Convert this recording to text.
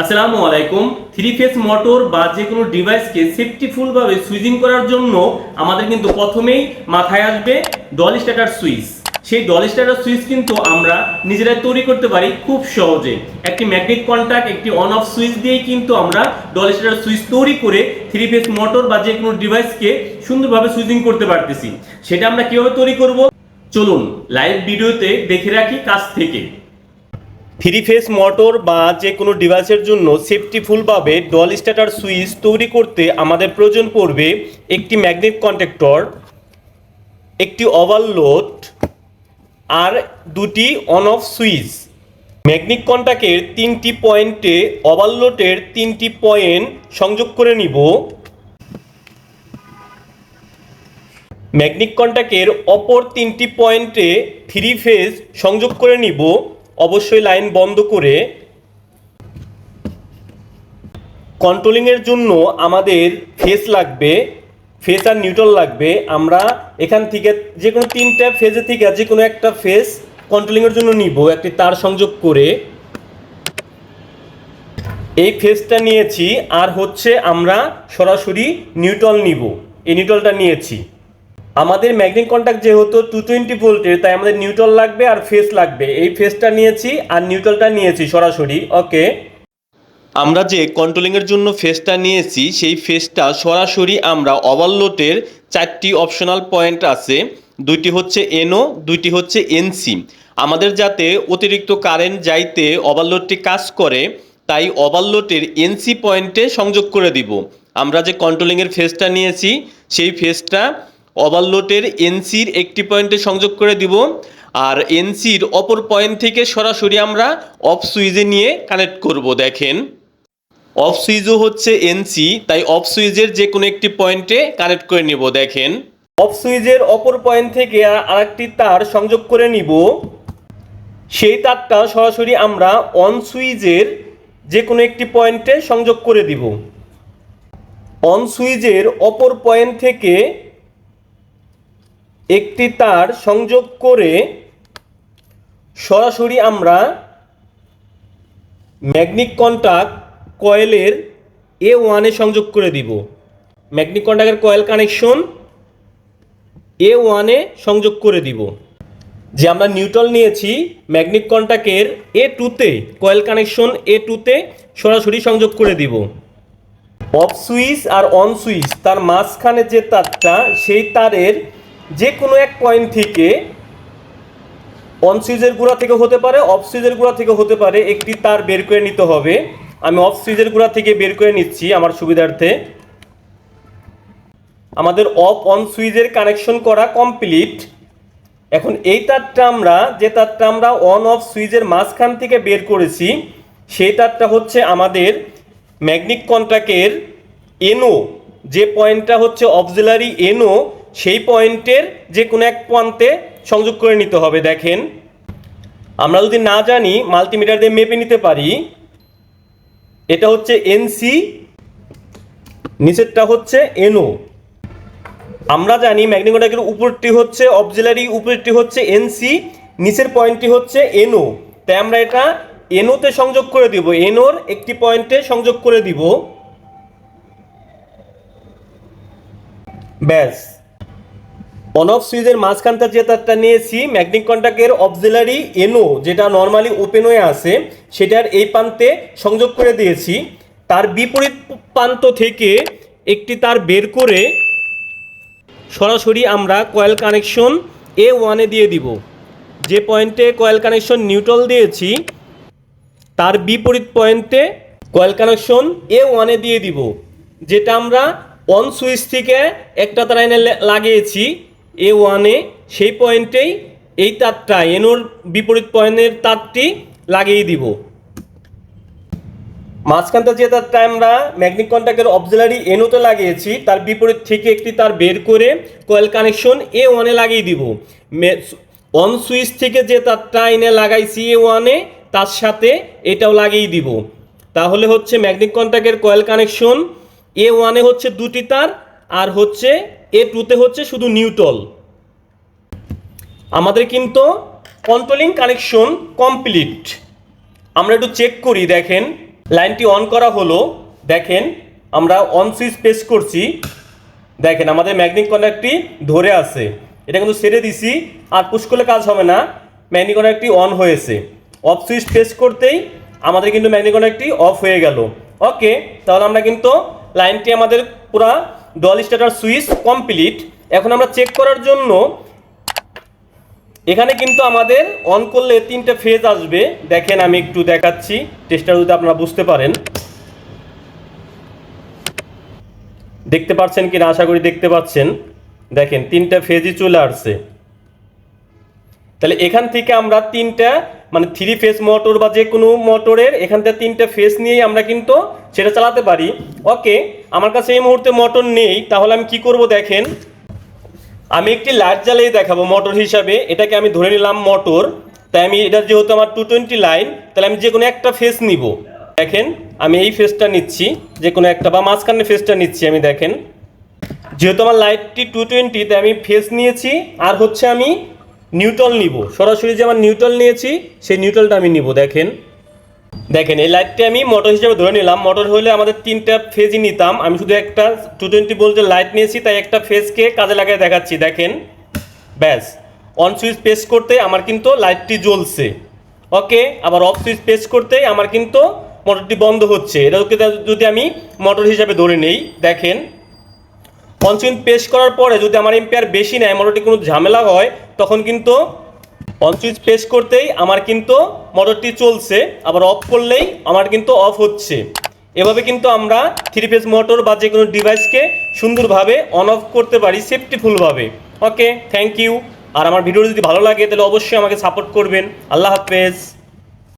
আসসালামু আলাইকুম। Three face motor বা যে কোনো ডিভাইসকে সেফটিফুলভাবে সুইচিং করার জন্য আমাদের কিন্তু প্রথমেই মাথায় আসবে ডল স্টার্টার সুইচ সেই ডল স্টার্টার সুইচ কিন্তু আমরা নিজেরাই তৈরি করতে পারি খুব সহজে। একটি ম্যাগনেট কন্ট্যাক্ট একটি অন অফ সুইচ দিয়েই কিন্তু আমরা ডল স্টার্টার সুইচ তৈরি করে থ্রি ফেস মোটর বা যে কোনো ডিভাইসকে সুন্দরভাবে সুইচিং করতে পারতেছি। সেটা আমরা কীভাবে তৈরি করব? চলুন লাইভ ভিডিওতে দেখে রাখি কাছ থেকে। থ্রি ফেস মোটর বা যে কোনো ডিভাইসের জন্য সেফটিফুলভাবে ডল স্টার্টার সুইচ তৈরি করতে আমাদের প্রয়োজন পড়বে একটি ম্যাগনেট কন্ট্যাক্টর একটি ওভারলোড আর দুটি অন অফ সুইচ ম্যাগনিক কন্ট্যাক্টের তিনটি পয়েন্টে ওভারলোডের তিনটি পয়েন্ট সংযোগ করে নিব। ম্যাগনিক কন্ট্যাক্টের অপর তিনটি পয়েন্টে থ্রি ফেজ সংযোগ করে নিব। অবশ্যই লাইন বন্ধ করে কন্ট্রোলিংয়ের জন্য আমাদের ফেস লাগবে ফেস আর নিউট্রাল লাগবে। আমরা এখান থেকে যে কোনো তিনটা ফেজে থেকে যে কোনো একটা ফেস কন্ট্রোলিংয়ের জন্য নিব, একটি তার সংযোগ করে। এই ফেসটা নিয়েছি, আর হচ্ছে আমরা সরাসরি নিউট্রাল নিব। এই নিউট্রালটা নিয়েছি। আমাদের ম্যাগনেট কন্ট্যাক্ট যেহেতু টু টোয়েন্টি ভোল্টের তাই আমাদের নিউট্রাল লাগবে আর ফেস লাগবে। এই ফেসটা নিয়েছি আর নিউট্রালটা নিয়েছি সরাসরি। ওকে আমরা যে কন্ট্রোলিংয়ের জন্য ফেসটা নিয়েছি, সেই ফেসটা সরাসরি আমরা ওভারলোডের চারটি অপশনাল পয়েন্ট আছে। দুইটি হচ্ছে এনও দুইটি হচ্ছে এনসি আমাদের যাতে অতিরিক্ত কারেন্ট যাইতে ওভারলোডটি কাজ করে, তাই ওভারলোডের এনসি পয়েন্টে সংযোগ করে দিব। আমরা যে কন্ট্রোলিংয়ের ফেসটা নিয়েছি, সেই ফেসটা ওভারলোডের এনসির একটি পয়েন্টে সংযোগ করে দিব। আর এনসির অপর পয়েন্ট থেকে সরাসরি আমরা অফ সুইচে নিয়ে কানেক্ট করব, দেখেন। অফ সুইচও হচ্ছে এনসি, তাই অফ সুইচের যে কোনো একটি পয়েন্টে কানেক্ট করে নিব, দেখেন। অফ সুইচের অপর পয়েন্ট থেকে আরেকটি তার সংযোগ করে নিব। সেই তারটা সরাসরি আমরা অন সুইচের যে কোনো একটি পয়েন্টে সংযোগ করে দিব। অন সুইচের অপর পয়েন্ট থেকে একটি তার সংযোগ করে সরাসরি আমরা ম্যাগনিক কন্টাক্ট কয়েলের এ ওয়ানে সংযোগ করে দিব। ম্যাগনিক কন্টাক্টের কয়েল কানেকশন এ ওয়ানে সংযোগ করে দিব। যে আমরা নিউট্রাল নিয়েছি, ম্যাগনিক কন্টাক্টের এ টুতে কয়েল কানেকশন এ টুতে সরাসরি সংযোগ করে দিব। অফ সুইচ আর অন সুইচ, তার মাঝখানে যে তারটা, সেই তারের যে কোনো এক পয়েন্ট থেকে অন সুইচের গুঁড়া থেকে হতে পারে অফ সুইচের গুঁড়া থেকে হতে পারে, একটি তার বের করে নিতে হবে। আমি অফ সুইচের গুঁড়া থেকে বের করে নিচ্ছি আমার সুবিধার্থে। আমাদের অফ অন সুইচের কানেকশন করা কমপ্লিট এখন এই তারটা আমরা, যে তারটা আমরা অন অফ সুইচের মাঝখান থেকে বের করেছি, সেই তারটা হচ্ছে আমাদের ম্যাগনিক কন্ট্রাক্টের এনও যে পয়েন্টটা হচ্ছে অবজেলারি এনও সেই পয়েন্টের যে কোনো এক প্রান্তে সংযোগ করে নিতে হবে, দেখেন। আমরা যদি না জানি, মাল্টিমিটার দিয়ে মেপে নিতে পারি, এটা হচ্ছে এনসি নিচেরটা হচ্ছে এনও আমরা জানি ম্যাগনেটোটাকের উপরটি হচ্ছে অবজেলারি, উপরটি হচ্ছে এনসি নিচের পয়েন্টটি হচ্ছে এনও তাই আমরা এটা এনওতে সংযোগ করে দিব এনওর একটি পয়েন্টে সংযোগ করে দিব। ব্যাস। অন অফ সুইচের মাঝখানটা যে তারটা নিয়েছি ম্যাগনেটিক কন্ট্যাক্টের অবজেলারি এনও যেটা নর্মালি ওপেন হয়ে আছে, সেটার এই প্রান্তে সংযোগ করে দিয়েছি। তার বিপরীত প্রান্ত থেকে একটি তার বের করে সরাসরি আমরা কয়েল কানেকশন এ ওয়ানে দিয়ে দিব। যে পয়েন্টে কয়েল কানেকশন নিউট্রাল দিয়েছি, তার বিপরীত পয়েন্টে কয়েল কানেকশন এ ওয়ানে দিয়ে দিব। যেটা আমরা অন সুইচ থেকে একটা তার এনে লাগিয়েছি। এ ওয়ানে সেই পয়েন্টেই এই তারটা এনোর বিপরীত পয়েন্টের তারটি লাগিয়ে দিব। মাঝখানটা যে তারটা আমরা ম্যাগনেটিক কন্ট্যাক্টের অবজেলারি এনোতে লাগিয়েছি, তার বিপরীত থেকে একটি তার বের করে কয়েল কানেকশন এ ওয়ানে লাগিয়ে দিব। অন সুইচ থেকে যে তারটা এনে লাগাইছি এ ওয়ানে তার সাথে এটাও লাগিয়ে দিব। তাহলে হচ্ছে ম্যাগনেটিক কন্ট্যাক্টের কয়েল কানেকশন এ ওয়ানে হচ্ছে দুটি তার, আর হচ্ছে এ টুতে হচ্ছে শুধু নিউট্রল আমাদের কিন্তু কন্ট্রোলিং কানেকশন কমপ্লিট আমরা একটু চেক করি, দেখেন। লাইনটি অন করা হলো। দেখেন, আমরা অন সুইচ প্রেস করছি। দেখেন, আমাদের ম্যাগনেটিক কন্ডাক্টটি ধরে আছে। এটা কিন্তু ছেড়ে দিছি, আর পুশ করলে কাজ হবে না। ম্যাগনেটিক কন্ডাক্টটি অন হয়েছে। অফ সুইচ প্রেস করতেই আমাদের কিন্তু ম্যাগনেটিক কন্ডাক্টটি অফ হয়ে গেল। ওকে তাহলে আমরা কিন্তু লাইনটি আমাদের পুরা ডল স্টার্টার সুইচ কমপ্লিট এখন আমরা চেক করার জন্য এখানে কিন্তু আমাদের অন করলে তিনটে ফেজ আসবে। দেখেন আমি একটু দেখাচ্ছি। টেস্টার যদি আপনারা বুঝতে পারেন। দেখতে পাচ্ছেন কিনা? আশা করি দেখতে পাচ্ছেন। দেখেন, তিনটা ফেজই চলে আসছে। তাহলে এখান থেকে আমরা তিনটা মানে থ্রি ফেস মোটর বা যে কোনো মোটরের এখান থেকে তিনটা ফেস নিয়েই আমরা কিন্তু সেটা চালাতে পারি। ওকে আমার কাছে এই মুহূর্তে মোটর নেই, তাহলে আমি কি করব দেখেন। আমি একটি লাইট জ্বালিয়ে দেখাবো মোটর হিসাবে, এটাকে আমি ধরে নিলাম মোটর তাই আমি, এটা যেহেতু আমার টু টোয়েন্টি লাইন তাহলে আমি যে কোনো একটা ফেস নিব। দেখেন, আমি এই ফেসটা নিচ্ছি, যে কোনো একটা, বা মাঝখানে ফেসটা নিচ্ছি আমি দেখেন। যেহেতু আমার লাইটটি টু টোয়েন্টি তাই আমি ফেস নিয়েছি, আর হচ্ছে আমি নিউট্রাল নিব। সরাসরি যে আমার নিউট্রাল নিয়েছি, সেই নিউট্রালটা আমি নিব, দেখেন। দেখেন, এই লাইটটি আমি মোটর হিসেবে ধরে নিলাম। মোটর হলে আমাদের তিনটা ফেজই নিতাম। আমি শুধু একটা টু টোয়েন্টি ভোল্টের লাইট নিয়েছি, তাই একটা ফেজকে কাজে লাগিয়ে দেখাচ্ছি, দেখেন। ব্যাস। অন সুইচ প্রেস করতে আমার কিন্তু লাইটটি জ্বলছে। ওকে, আবার অফ সুইচ প্রেস করতেই আমার কিন্তু মোটরটি বন্ধ হচ্ছে। এটাকে যদি আমি মোটর হিসাবে ধরে নেই, দেখেন। অন সুইচ প্রেস করার পরে যদি আমার এম্পিয়ার বেশি নেয়, মোটরটি কোনো ঝামেলা হয় তখন কিন্তু অন সুইচ প্রেস করতেই আমার কিন্তু মোটরটি চলছে, আবার অফ করলেই আমার কিন্তু অফ হচ্ছে। এভাবে কিন্তু আমরা থ্রি ফেজ মোটর বা যে কোনো ডিভাইসকে সুন্দরভাবে অন অফ করতে পারি সেফটিফুলভাবে ওকে থ্যাংক ইউ আর আমার ভিডিও যদি ভালো লাগে, তাহলে অবশ্যই আমাকে সাপোর্ট করবেন। আল্লাহ হাফেজ।